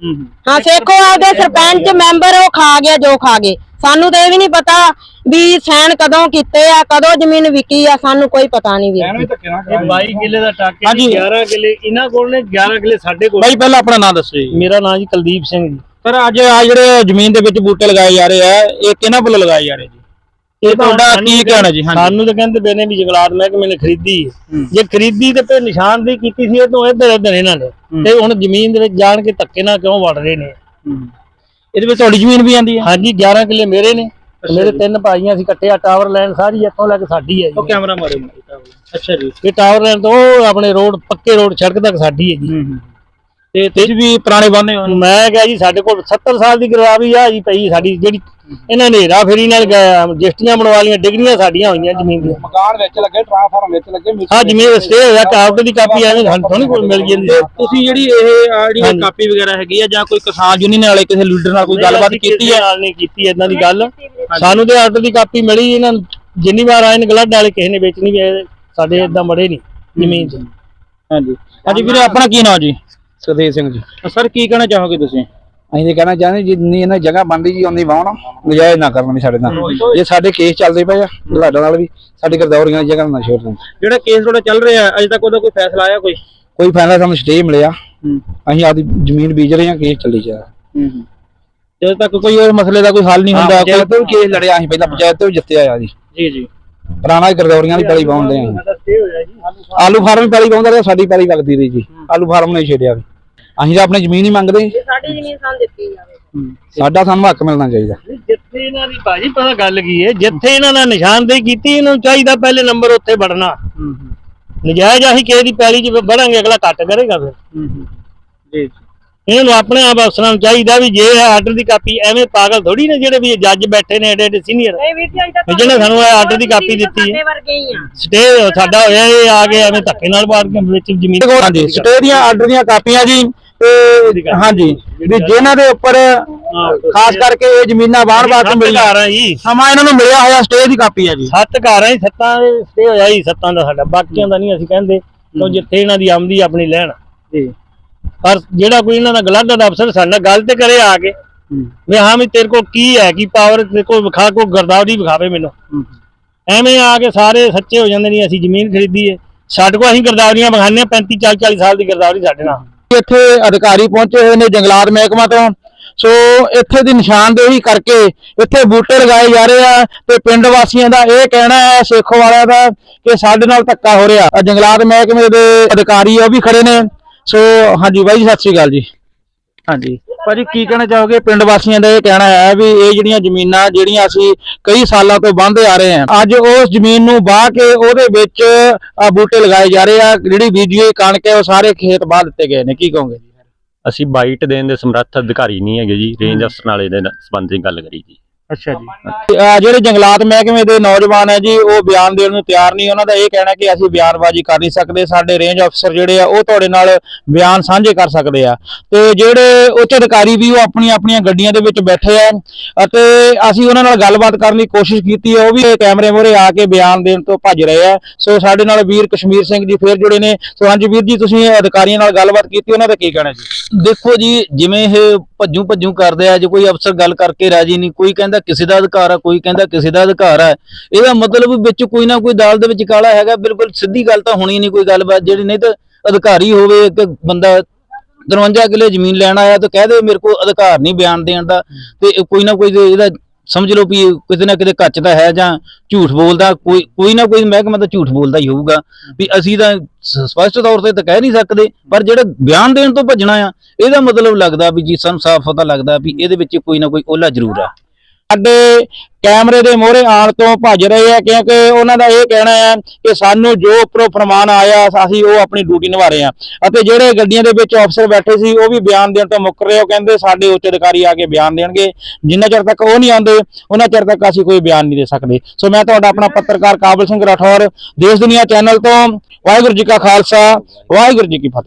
ਹੂੰ ਸੇਖੋ ਆਪਦੇ ਸਰਪੰਚ ਮੈਂਬਰ ਉਹ ਖਾ ਗਿਆ ਜੋ ਖਾ ਗਏ। ਸਾਨੂੰ ਤਾਂ ਇਹ ਵੀ ਨਹੀਂ ਪਤਾ ਵੀ ਸੈਨ ਕਦੋਂ ਕੀਤੇ ਆ ਕਦੋਂ ਜ਼ਮੀਨ ਵਿਕੀ ਆ ਸਾਨੂੰ ਕੋਈ ਪਤਾ ਨਹੀਂ ਨਾਲ ਇਹ 22 ਕਿੱਲੇ ਦਾ ਟਾਕੇ ਹਾਂਜੀ। ਦੀ 11 ਕਿੱਲੇ ਇਹਨਾਂ ਕੋਲ ਨੇ 11 ਕਿੱਲੇ ਸਾਡੇ ਕੋਲ। ਬਾਈ ਪਹਿਲਾਂ ਆਪਣਾ ਨਾਮ ਦੱਸੋ ਜੀ। ਮੇਰਾ ਨਾਮ ਜੀ ਕੁਲਦੀਪ ਸਿੰਘ ਜੀ। ਸਰ ਅੱਜ ਆ ਜਿਹੜੇ ਜ਼ਮੀਨ ਦੇ ਵਿੱਚ ਬੂਟੇ ਲਗਾਏ ਜਾ ਰਹੇ ਆ ਇਹ ਕਿਹਨਾਂ ਵੱਲੋਂ ਲਗਾਏ ਜਾ ਰਹੇ ਜੀ? ਇਹ ਤੁਹਾਡਾ ਕੀ ਕਹਿਣਾ ਜੀ? ਹਾਂਜੀ। ਸਾਨੂੰ ਤਾਂ ਕਹਿੰਦੇ ਪਏ ਨੇ ਵੀ ਜੰਗਲਾਤ ਮਹਿਕਮੇ ਨੇ ਖਰੀਦੀ। ਜੇ ਖਰੀਦੀ ਤੇ ਫਿਰ ਨਿਸ਼ਾਨਦੇਹੀ ਕੀਤੀ ਸੀ ਇਹ ਤੋਂ ਇੱਧਰ ਇੱਧਰ ਇਹਨਾਂ ਨੇ। ਤੇ ਹੁਣ ਜ਼ਮੀਨ ਦੇ ਵਿੱਚ ਜਾਣ ਕੇ ਧੱਕੇ ਨਾਲ ਕਿਉਂ ਵੜ ਰਹੇ ਨੇ। ਇਹਦੇ ਵਿੱਚ ਤੁਹਾਡੀ ਜ਼ਮੀਨ ਵੀ ਆਂਦੀ ਹੈ? ਹਾਂਜੀ 11 ਕਿੱਲੇ ਮੇਰੇ ਨੇ। ਮੇਰੇ ਤਿੰਨ ਭਾਈਆਂ ਸੀ ਇਕੱਠੇ ਆ ਟਾਵਰ ਲਾਈਨ ਸਾਰੀ ਇੱਥੋਂ ਲੈ ਕੇ ਸਾਡੀ ਹੈ ਉਹ ਜੀ ਕੈਮਰਾ ਮਾਰੇ ਅੱਛਾ ਜੀ। ਇਹ ਟਾਵਰ ਲਾਈਨ ਤੋਂ ਉਹ ਆਪਣੇ ਰੋਡ ਪੱਕੇ ਰੋਡ ਸੜਕ ਤੱਕ ਸਾਡੀ ਹੈ ਜੀ। ਹੂੰ ਹੂੰ। ਤੇ ਤੁਸੀਂ ਵੀ ਪੁਰਾਣੇ ਬੰਦੇ ਹੋ। ਮੈਂ ਕਿਹਾ ਜੀ ਸਾਡੇ ਕੋਲ 70 ਸਾਲ ਦੀ ਗਰਾਵੀ ਆ ਜੀ ਪਈ ਸਾਡੀ ਜਿਹੜੀ ਇਹਨਾਂ ਨੇ ਹੇਰਾ ਫੇਰੀ ਨਾਲ ਰਜਿਸਟਰੀਆਂ ਬਣਵਾ ਲਈਆਂ ਡਿਗਰੀਆਂ ਸਾਡੀਆਂ ਹੋਈਆਂ ਜ਼ਮੀਨ ਦੀਆਂ। ਮਕਾਨ ਵਿੱਚ ਲੱਗੇ ਟ੍ਰਾਂਸਫਾਰਮ ਵਿੱਚ ਲੱਗੇ ਹਾਂ ਜ਼ਮੀਨ ਸਟੇ ਹੋਇਆ ਕਾਗਜ਼ ਦੀ ਕਾਪੀ ਐਵੇਂ ਸਾਨੂੰ ਥੋੜੀ ਕੋਲ ਮਿਲ ਜਾਂਦੀ। ਤੁਸੀਂ ਜਿਹੜੀ ਇਹ ਆ ਜਿਹੜੀ। ਕਾਪੀ ਵਗੈਰਾ ਹੈਗੀ ਆ ਜਾਂ ਕੋਈ ਕਿਸਾਨ ਯੂਨੀਅਨ ਵਾਲੇ ਕਿਸੇ ਲੀਡਰ ਨਾਲ ਕੋਈ ਗੱਲਬਾਤ ਕੀਤੀ ਹੈ? ਨਾਲ ਨਹੀਂ ਕੀਤੀ ਇਦਾਂ ਦੀ ਗੱਲ। ਸਾਨੂੰ ਤੇ ਆਰਡਰ ਦੀ ਕਾਪੀ ਮਿਲੀ ਇਹਨਾਂ ਨੂੰ ਜਿੰਨੀ ਵਾਰ ਆਏ ਨੇ ਗਲੱਡ ਵਾਲੇ ਕਿਸੇ ਨੇ ਵੇਚਣੀ ਸਾਡੇ ਇਦਾਂ ਮੜੇ ਨਹੀਂ ਜ਼ਮੀਨ 'ਚ। ਹਾਂਜੀ। ਹਾਂਜੀ ਵੀਰੇ ਆਪਣਾ ਕੀ ਨਾਮ ਜੀ? ਸੁਖਦੇਵ ਸਿੰਘ ਜੀ। ਸਰ ਕੀ ਕਹਿਣਾ ਚਾਹੋਗੇ ਤੁਸੀਂ? ਅਸੀਂ ਤੇ ਕਹਿਣਾ ਚਾਹੁੰਦੇ ਜਿੰਨੀ ਇਹਨਾਂ ਜਗ੍ਹਾ ਬਣਦੀ ਜੀ ਉਨੀ ਵਾਹਣ ਨਜਾਇਜ਼ ਨਾ ਕਰਨ ਵੀ ਸਾਡੇ ਨਾਲ। ਜੇ ਸਾਡੇ ਕੇਸ ਚੱਲਦੇ ਪਏ ਆ ਲਾਡਾ ਨਾਲ ਵੀ ਸਾਡੀ ਗਰਦੌਰੀਆਂ ਦੀ ਜਗ੍ਹਾ ਨਾ ਛੇੜਨ ਜਿਹੜਾ ਕੇਸ ਤੁਹਾਡਾ ਚੱਲ ਰਿਹਾ ਅਜੇ ਤੱਕ ਉਹਦਾ ਕੋਈ ਫੈਸਲਾ ਆਇਆ ਕੋਈ? ਕੋਈ ਫਾਇਦਾ ਸਾਨੂੰ ਸਟੇ ਮਿਲਿਆ। ਅਸੀਂ ਆਪਦੀ ਜ਼ਮੀਨ ਬੀਜ ਰਹੇ ਹਾਂ ਕੇਸ ਚੱਲੀ ਜਾ ਜਦੋਂ ਤੱਕ ਕੋਈ ਇਹ ਮਸਲੇ ਦਾ ਕੋਈ ਹੱਲ ਨਹੀਂ ਹੁੰਦਾ? ਪੰਚਾਇਤ ਤੋਂ ਕੇਸ ਲੜਿਆ ਅਸੀਂ ਪਹਿਲਾਂ ਪੰਚਾਇਤ ਤੋਂ ਜਿੱਤਿਆ ਆ ਜੀ। ਜੀ ਜੀ। ਪੁਰਾਣਾ ਗਰਦੌਰੀਆਂ ਦੀ ਪੈਲੀ ਪਾਉਂਦੇ ਆ ਆਲੂ ਫਾਰਮ ਪੈਲੀ ਪਾਉਂਦਾ ਰਿਹਾ ਸਾਡੀ ਪੈਲੀ ਲੱਗਦੀ ਰਹੀ ਜੀ। ਆਲੂ ਫਾਰਮ ਨੇ ਛੇੜਿਆ ਵੀ। ਅਸੀਂ ਤਾਂ ਆਪਣੀ ਜ਼ਮੀਨ ਹੀ ਮੰਗਦੇ ਸਾਡੀ ਜ਼ਮੀਨ ਸਾਨੂੰ ਦਿੱਤੀ ਜਾਵੇ। ਸਾਡਾ ਸਾਨੂੰ ਹੱਕ ਮਿਲਣਾ ਚਾਹੀਦਾ। ਜਿੱਥੇ ਇਹਨਾਂ ਦੀ ਭਾਜੀ ਪਤਾ ਗੱਲ ਕੀ ਹੈ ਜਿੱਥੇ ਇਹਨਾਂ ਨੇ ਨਿਸ਼ਾਨਦੇਹੀ ਕੀਤੀ ਇਹਨਾਂ ਨੂੰ ਚਾਹੀਦਾ ਪਹਿਲੇ ਨੰਬਰ ਉੱਥੇ ਵੜਨਾ। ਨਜਾਇਜ਼ ਅਸੀਂ ਕਿਸੇ ਦੀ ਪੈਲੀ 'ਚ ਵੜਾਂਗੇ ਅਗਲਾ ਕੱਟ ਕਰੇਗਾ ਫਿਰ। ਜੀ ਇਹਨਾਂ ਨੂੰ ਆਪਣੇ ਆਪ ਅਫਸਰਾਂ ਨੂੰ ਚਾਹੀਦਾ ਵੀ ਜੇ ਆਰਡਰ ਦੀ ਕਾਪੀ ਐਵੇਂ ਪਾਗਲ ਥੋੜੀ ਨੇ ਜਿਹੜੇ ਵੀ ਜੱਜ ਬੈਠੇ ਨੇ ਏਡੇ ਏਡੇ ਸੀਨੀਅਰ। ਇਹ ਵੀਰ ਜੀ ਅਜੇ ਤੱਕ ਜਿਹਨੇ ਸਾਨੂੰ ਇਹ ਆਰਡਰ ਦੀ ਕਾਪੀ ਦਿੱਤੀ ਹੈ। ਸਾਡੇ ਵਰਗੇ ਹੀ ਆ। ਸਟੇ ਸਾਡਾ ਹੋਇਆ ਇਹ ਆ ਕੇ ਐਵੇਂ ਧੱਕੇ ਨਾਲ ਬਾੜ ਕੇ ਵਿੱਚ ਜ਼ਮੀਨ ਹਾਂਜੀ ਸਟੇ ਦੀਆਂ ਆਰਡਰ ਦੀਆਂ ਕਾਪੀਆਂ ਜੀ ਤੇ ਹਾਂਜੀ ਵੀ ਜਿਨ੍ਹਾਂ ਦੇ ਉੱਪਰ ਖਾਸ ਕਰਕੇ ਇਹ ਜ਼ਮੀਨਾਂ ਬਾਹਰ ਬਾਹਰ ਤੋਂ ਮਿਲੀਆਂ। ਘਰ ਆ ਜੀ ਸਮਾਂ ਇਹਨਾਂ ਨੂੰ ਮਿਲਿਆ ਹੋਇਆ ਸਟੇ ਦੀ ਕਾਪੀ ਹੈ ਜੀ। ਸੱਤ ਘਰ ਆ ਜੀ ਸੱਤਾਂ ਦੇ ਸਟੇ ਹੋਇਆ ਜੀ ਸੱਤਾਂ ਦਾ ਸਾਡਾ। ਬਾਕੀਆਂ ਦਾ ਨਹੀਂ ਅਸੀਂ ਕਹਿੰਦੇ ਕਿਉਂ ਜਿੱਥੇ ਇਹਨਾਂ ਦੀ ਆਮਦੀ ਆਪਣੀ ਲੈਣ। ਜੀ। ਪਰ ਜਿਹੜਾ ਕੋਈ ਇਹਨਾਂ ਦਾ ਗਲਾਡਾ ਦਾ ਅਫਸਰ ਸਾਡੇ ਨਾਲ ਗੱਲ ਤੇ ਕਰੇ ਆ ਕੇ ਵੀ ਹਾਂ ਵੀ ਤੇਰੇ ਕੋਲ ਕੀ ਹੈ ਕੀ ਪਾਵਰ ਤੇਰੇ ਕੋਲ ਵਿਖਾ ਕੋ ਗਰਦਾਵਰੀ ਵਿਖਾਵੇ ਮੈਨੂੰ। ਐਵੇਂ ਆ ਕੇ ਸਾਰੇ ਸੱਚੇ ਹੋ ਜਾਂਦੇ ਨਹੀਂ ਅਸੀਂ ਜ਼ਮੀਨ ਖਰੀਦੀ ਹੈ ਸਾਡੇ ਕੋਲ ਅਸੀਂ ਗਰਦਾਵਰੀਆਂ ਹਾਂ 35 40 40 ਸਾਲ ਦੀ ਗਰਦਾਵਰੀ ਸਾਡੇ ਨਾਲ। ਇੱਥੇ ਅਧਿਕਾਰੀ ਪਹੁੰਚੇ ਹੋਏ ਨੇ ਜੰਗਲਾਤ ਮਹਿਕਮਾ ਤੋਂ। ਸੋ ਇੱਥੇ ਦੀ ਨਿਸ਼ਾਨਦੇਹੀ ਕਰਕੇ ਇੱਥੇ ਬੂਟੇ ਲਗਾਏ ਜਾ ਰਹੇ ਆ ਤੇ ਪਿੰਡ ਵਾਸੀਆਂ ਦਾ ਇਹ ਕਹਿਣਾ ਹੈ, ਸੇਖੋ ਵਾਲਿਆਂ ਦਾ, ਕਿ ਸਾਡੇ ਨਾਲ ਧੱਕਾ ਹੋ ਰਿਹਾ। ਜੰਗਲਾਤ ਮਹਿਕਮੇ ਦੇ ਅਧਿਕਾਰੀ ਉਹ ਵੀ ਖੜੇ ਨੇ। ਸੋ ਹਾਂਜੀ ਬਾਈ ਜੀ, ਸਤਿ ਸ਼੍ਰੀ ਅਕਾਲ ਜੀ। ਹਾਂਜੀ। ਭਾਜੀ ਕੀ ਕਹਿਣਾ ਚਾਹੋਗੇ? ਪਿੰਡ ਵਾਸੀਆਂ ਦਾ ਇਹ ਕਹਿਣਾ ਹੈ ਵੀ ਇਹ ਜਿਹੜੀਆਂ ਜ਼ਮੀਨਾਂ ਜਿਹੜੀਆਂ ਅਸੀਂ ਕਈ ਸਾਲਾਂ ਤੋਂ ਬੰਦੇ ਆ ਰਹੇ ਹਾਂ ਅੱਜ ਉਸ ਜ਼ਮੀਨ ਨੂੰ ਵਾਹ ਕੇ ਉਹਦੇ ਵਿੱਚ ਬੂਟੇ ਲਗਾਏ ਜਾ ਰਹੇ ਆ ਜਿਹੜੀ ਬੀਜੀ ਕਣਕ ਹੈ ਉਹ ਸਾਰੇ ਖੇਤ ਵਾਹ ਦਿੱਤੇ ਗਏ ਨੇ। ਕੀ ਕਹੋਗੇ? ਜੀ ਅਸੀਂ ਬਾਈਟ ਦੇਣ ਦੇ ਸਮਰੱਥ ਅਧਿਕਾਰੀ ਨਹੀਂ ਹੈਗੇ ਜੀ ਰੇਂਜ ਅਫਸਰ ਨਾਲੇ ਦੇ ਸੰਬੰਧ ਗੱਲ ਕਰੀ ਜੀ। ਅੱਛਾ ਜੀ। ਜਿਹੜੇ ਜੰਗਲਾਤ ਮਹਿਕਮੇ ਦੇ ਨੌਜਵਾਨ ਹੈ ਜੀ ਉਹ ਬਿਆਨ ਦੇਣ ਨੂੰ ਤਿਆਰ ਨਹੀਂ ਉਹਨਾਂ ਦਾ ਇਹ ਕਹਿਣਾ ਕਿ ਅਸੀਂ ਬਿਆਨਬਾਜ਼ੀ ਕਰ ਨਹੀਂ ਸਕਦੇ ਸਾਡੇ ਰੇਂਜ ਅਫਸਰ ਜਿਹੜੇ ਆ ਉਹ ਤੁਹਾਡੇ ਨਾਲ ਬਿਆਨ ਸਾਂਝੇ ਕਰ ਸਕਦੇ ਆ। ਤੇ ਜਿਹੜੇ ਉੱਚ ਅਧਿਕਾਰੀ ਵੀ ਉਹ ਆਪਣੀਆਂ ਆਪਣੀਆਂ ਗੱਡੀਆਂ ਦੇ ਵਿੱਚ ਬੈਠੇ ਆ ਅਤੇ ਅਸੀਂ ਉਹਨਾਂ ਨਾਲ ਗੱਲਬਾਤ ਕਰਨ ਦੀ ਕੋਸ਼ਿਸ਼ ਕੀਤੀ ਹੈ ਉਹ ਵੀ ਕੈਮਰੇ ਮੂਹਰੇ ਆ ਕੇ ਬਿਆਨ ਦੇਣ ਤੋਂ ਭੱਜ ਰਹੇ ਆ। ਸੋ ਸਾਡੇ ਨਾਲ ਵੀਰ ਕਸ਼ਮੀਰ ਸਿੰਘ ਜੀ ਫੇਰ ਜੁੜੇ ਨੇ। ਸੋ ਹਾਂਜੀ ਵੀਰ ਜੀ ਤੁਸੀਂ ਅਧਿਕਾਰੀਆਂ ਨਾਲ ਗੱਲਬਾਤ ਕੀਤੀ ਉਹਨਾਂ ਦਾ ਕੀ ਕਹਿਣਾ ਜੀ? ਦੇਖੋ ਜੀ ਜਿਵੇਂ ਇਹ ਭੱਜੂ ਭੱਜੂ ਕਰਦੇ ਆ, ਜੇ ਕੋਈ ਅਫਸਰ ਗੱਲ ਕਰਕੇ ਰਾਜੀ ਨਹੀਂ, ਕੋਈ ਕਹਿੰਦਾ ਕਿਸੇ ਦਾ ਅਧਿਕਾਰ ਆ, ਕੋਈ ਕਹਿੰਦਾ ਕਿਸੇ ਦਾ ਅਧਿਕਾਰ ਆ, ਇਹਦਾ ਮਤਲਬ ਵਿੱਚ ਕੋਈ ਨਾ ਕੋਈ ਦਾਲ ਦੇ ਵਿੱਚ ਕਾਲਾ ਹੈਗਾ, ਬਿਲਕੁਲ ਸਿੱਧੀ ਗੱਲ ਤਾਂ ਹੋਣੀ ਨਹੀਂ ਕੋਈ ਗੱਲਬਾਤ, ਜਿਹੜੀ ਨਹੀਂ ਤਾਂ ਅਧਿਕਾਰੀ ਹੋਵੇ, ਇੱਕ ਬੰਦਾ 53 ਕਿੱਲੇ ਜ਼ਮੀਨ ਲੈਣ ਆਇਆ ਤਾਂ ਕਹਿ ਦੇ ਮੇਰੇ ਕੋਲ ਅਧਿਕਾਰ ਨਹੀਂ ਬਿਆਨ ਦੇਣ ਦਾ, ਤੇ ਕੋਈ ਨਾ ਕੋਈ ਇਹਦਾ ਸਮਝ ਲਓ ਵੀ ਕਿਤੇ ਨਾ ਕਿਤੇ ਕੱਚ ਦਾ ਹੈ ਜਾਂ ਝੂਠ ਬੋਲਦਾ, ਕੋਈ ਕੋਈ ਨਾ ਕੋਈ ਮਹਿਕਮਾ ਤਾਂ ਝੂਠ ਬੋਲਦਾ ਹੀ ਹੋਊਗਾ। ਵੀ ਅਸੀਂ ਤਾਂ ਸਪਸ਼ਟ ਤੌਰ ਤੇ ਤਾਂ ਕਹਿ ਨਹੀਂ ਸਕਦੇ, ਪਰ ਜਿਹੜਾ ਬਿਆਨ ਦੇਣ ਤੋਂ ਭੱਜਣਾ ਆ, ਇਹਦਾ ਮਤਲਬ ਲੱਗਦਾ ਵੀ ਜੀ ਸਾਨੂੰ ਸਾਫ਼ ਪਤਾ ਲੱਗਦਾ ਵੀ ਇਹਦੇ ਵਿੱਚ ਕੋਈ ਨਾ ਕੋਈ ਓਲਾ ਜ਼ਰੂਰ ਆ। ਸਾਡੇ ਕੈਮਰੇ ਦੇ ਮੋਹਰੇ ਆਉਣ ਤੋਂ ਭੱਜ ਰਹੇ ਆ, ਕਿਉਂਕਿ ਉਹਨਾਂ ਦਾ ਇਹ ਕਹਿਣਾ ਹੈ ਕਿ ਸਾਨੂੰ ਜੋ ਉੱਪਰੋਂ ਫਰਮਾਨ ਆਇਆ, ਅਸੀਂ ਉਹ ਆਪਣੀ ਡਿਊਟੀ ਨਿਭਾ ਰਹੇ ਹਾਂ ਅਤੇ ਜਿਹੜੇ ਗੱਡੀਆਂ ਦੇ ਵਿੱਚ ਅਫਸਰ ਬੈਠੇ ਸੀ, ਉਹ ਵੀ ਬਿਆਨ ਦੇਣ ਤੋਂ ਮੁੱਕਰ ਰਹੇ ਉਹ ਕਹਿੰਦੇ ਸਾਡੇ ਉੱਚ ਅਧਿਕਾਰੀ ਆ ਕੇ ਬਿਆਨ ਦੇਣਗੇ। ਜਿੰਨਾ ਚਿਰ ਤੱਕ ਉਹ ਨਹੀਂ ਆਉਂਦੇ, ਉਹਨਾਂ ਚਿਰ ਤੱਕ ਅਸੀਂ ਕੋਈ ਬਿਆਨ ਨਹੀਂ ਦੇ ਸਕਦੇ। ਸੋ ਮੈਂ ਤੁਹਾਡਾ ਆਪਣਾ ਪੱਤਰਕਾਰ ਕਾਬਲ ਸਿੰਘ ਰਾਠੌਰ, ਦੇਸ਼ ਦੁਨੀਆ ਚੈਨਲ ਤੋਂ, ਵਾਹਿਗੁਰੂ ਜੀ ਕਾ ਖਾਲਸਾ, ਵਾਹਿਗੁਰੂ ਜੀ ਕੀ ਫਤਿਹ।